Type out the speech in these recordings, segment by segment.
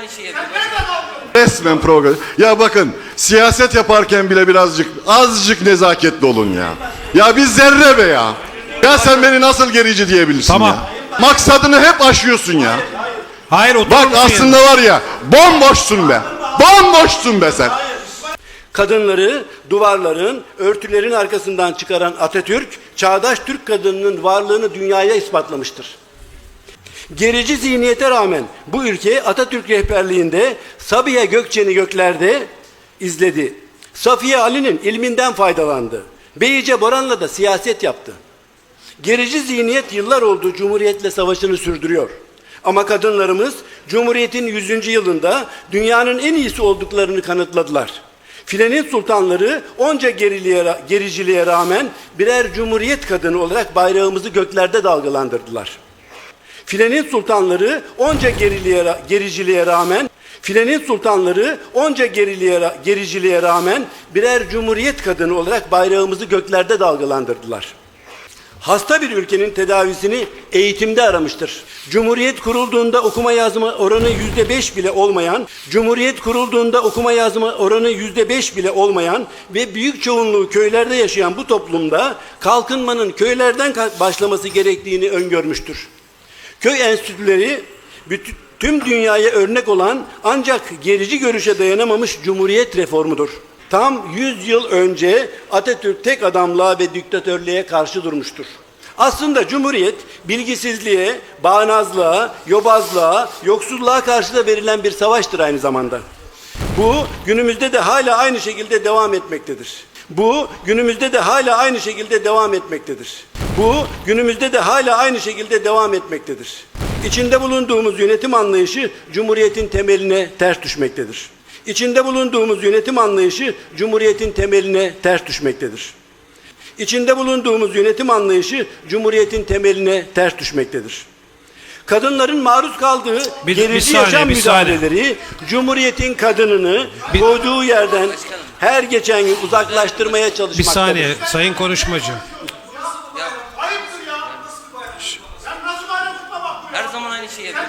aynı şeyi yapıyor. Resmen program. Ya bakın siyaset yaparken bile birazcık azıcık nezaketli olun ya. Ya bir zerre be ya. Ya sen beni nasıl gerici diyebilirsin Tamam. ya. Maksadını hep aşıyorsun ya. Hayır oturur Bak musun aslında var ya bomboşsun be. Bomboşsun be sen. Kadınları duvarların, örtülerin arkasından çıkaran Atatürk, çağdaş Türk kadınının varlığını dünyaya ispatlamıştır. Gerici zihniyete rağmen bu ülke Atatürk rehberliğinde Sabiha Gökçen'i göklerde izledi. Safiye Ali'nin ilminden faydalandı. Beyice Boran'la da siyaset yaptı. Gerici zihniyet yıllar oldu Cumhuriyet'le savaşını sürdürüyor. Ama kadınlarımız Cumhuriyet'in 100. yılında dünyanın en iyisi olduklarını kanıtladılar. Filenin sultanları onca geriliğe, gericiliğe rağmen birer cumhuriyet kadını olarak bayrağımızı göklerde dalgalandırdılar. Filenin sultanları onca geriliğe, gericiliğe rağmen Filenin sultanları onca geriliğe, gericiliğe rağmen birer cumhuriyet kadını olarak bayrağımızı göklerde dalgalandırdılar. Hasta bir ülkenin tedavisini eğitimde aramıştır. Cumhuriyet kurulduğunda okuma yazma oranı yüzde beş bile olmayan, Cumhuriyet kurulduğunda okuma yazma oranı yüzde beş bile olmayan ve büyük çoğunluğu köylerde yaşayan bu toplumda kalkınmanın köylerden başlaması gerektiğini öngörmüştür. Köy enstitüleri bütün, tüm dünyaya örnek olan ancak gerici görüşe dayanamamış cumhuriyet reformudur. Tam 100 yıl önce Atatürk tek adamlığa ve diktatörlüğe karşı durmuştur. Aslında cumhuriyet bilgisizliğe, bağnazlığa, yobazlığa, yoksulluğa karşı da verilen bir savaştır aynı zamanda. Bu günümüzde de hala aynı şekilde devam etmektedir. Bu günümüzde de hala aynı şekilde devam etmektedir. Bu günümüzde de hala aynı şekilde devam etmektedir. İçinde bulunduğumuz yönetim anlayışı Cumhuriyet'in temeline ters düşmektedir. İçinde bulunduğumuz yönetim anlayışı Cumhuriyet'in temeline ters düşmektedir. İçinde bulunduğumuz yönetim anlayışı Cumhuriyet'in temeline ters düşmektedir. Kadınların maruz kaldığı Bir- bir gerici saniye, yaşam bir saniye. müdahaleleri Cumhuriyet'in kadınını Bir- koyduğu yerden her geçen gün uzaklaştırmaya Bir çalışmaktadır. saniye sayın konuşmacı. Her zaman aynı şeyi yapıyor.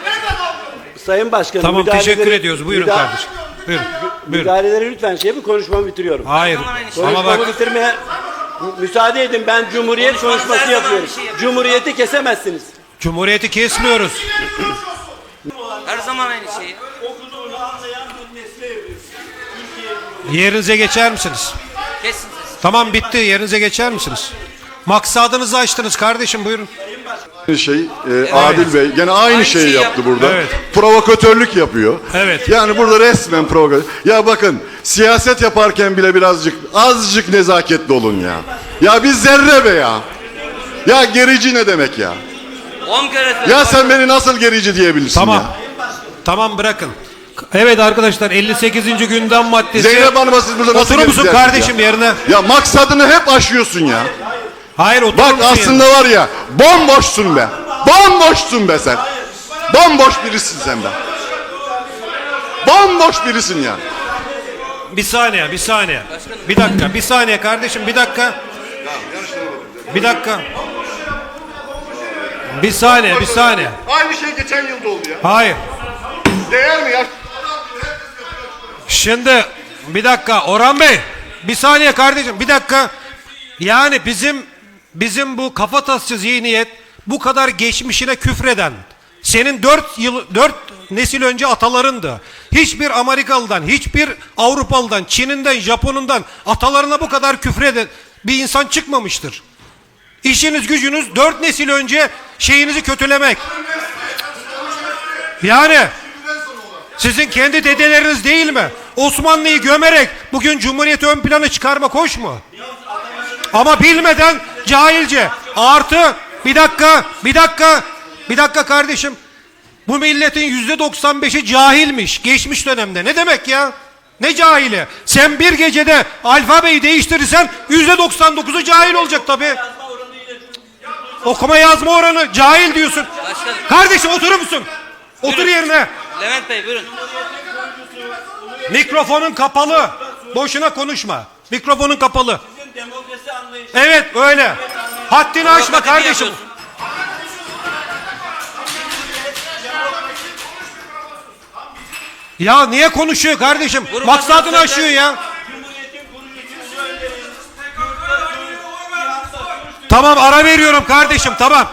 Sayın Başkanım Tamam müdahaleleri- teşekkür ediyoruz. Buyurun müda- kardeşim. Buyurun. Buyurun. Müdahaleleri lütfen şey yapın konuşmamı bitiriyorum. Hayır. Şey. Ama Konuşmamı bak bitirmeye mü- müsaade edin ben Cumhuriyet Konuşmanız her konuşması zaman yapıyorum. bir şey. Cumhuriyeti kesemezsiniz. Cumhuriyeti kesmiyoruz. Her zaman aynı şeyi. Yerinize geçer misiniz? Kesin. Tamam bitti. Yerinize geçer misiniz? Maksadınızı açtınız kardeşim buyurun. Aynı şey e, Adil Bey gene aynı, Aynı şeyi şeyi yaptı yaptı. burada. Evet. Provokatörlük yapıyor. Evet. Yani burada resmen program. Ya bakın siyaset yaparken bile birazcık azıcık nezaketli olun ya. Ya bir zerre be ya. Ya gerici ne demek ya? 10 kere Ya sen beni nasıl gerici diyebilirsin Tamam. ya? Tamam bırakın. Evet arkadaşlar 58. gündem maddesi. Zeynep Hanım'a siz burada nasıl Oturur gerici musun dersiniz kardeşim ya? yerine? Ya maksadını hep aşıyorsun ya. Hayır oturur Bak aslında var ya bomboşsun be. Bomboşsun be sen. Bomboş birisin sen be. Bomboş birisin ya. Bir saniye, bir saniye. Bir dakika, bir saniye kardeşim, bir dakika. Bir dakika. Bir saniye, bir saniye. Aynı şey geçen yılda oldu ya. Hayır. Değer mi ya? Şimdi bir dakika Orhan Bey. Bir saniye kardeşim, bir dakika. Yani bizim bizim bu kafatasçı zihniyet bu kadar geçmişine küfreden senin dört yıl dört nesil önce atalarındı. Hiçbir Amerikalı'dan, hiçbir Avrupalı'dan, Çin'inden, Japon'undan atalarına bu kadar küfreden bir insan çıkmamıştır. İşiniz gücünüz dört nesil önce şeyinizi kötülemek. Yani sizin kendi dedeleriniz değil mi? Osmanlı'yı gömerek bugün Cumhuriyeti ön plana çıkarma koş mu? Ama bilmeden cahilce artı bir dakika bir dakika bir dakika kardeşim bu milletin yüzde 95'i cahilmiş geçmiş dönemde ne demek ya? Ne cahili? Sen bir gecede alfabeyi değiştirirsen yüzde 99'u cahil olacak tabi. Okuma yazma oranı cahil diyorsun. Başkanım. Kardeşim oturur musun? Otur Buyurun. yerine. Levent Bey buyurun. Mikrofonun kapalı. Boşuna konuşma. Mikrofonun kapalı. Anlayışı Evet öyle. Haddini aşma kardeşim. Ya niye konuşuyor kardeşim? Grup Maksadını aşıyor ya. Tamam ara veriyorum kardeşim tamam.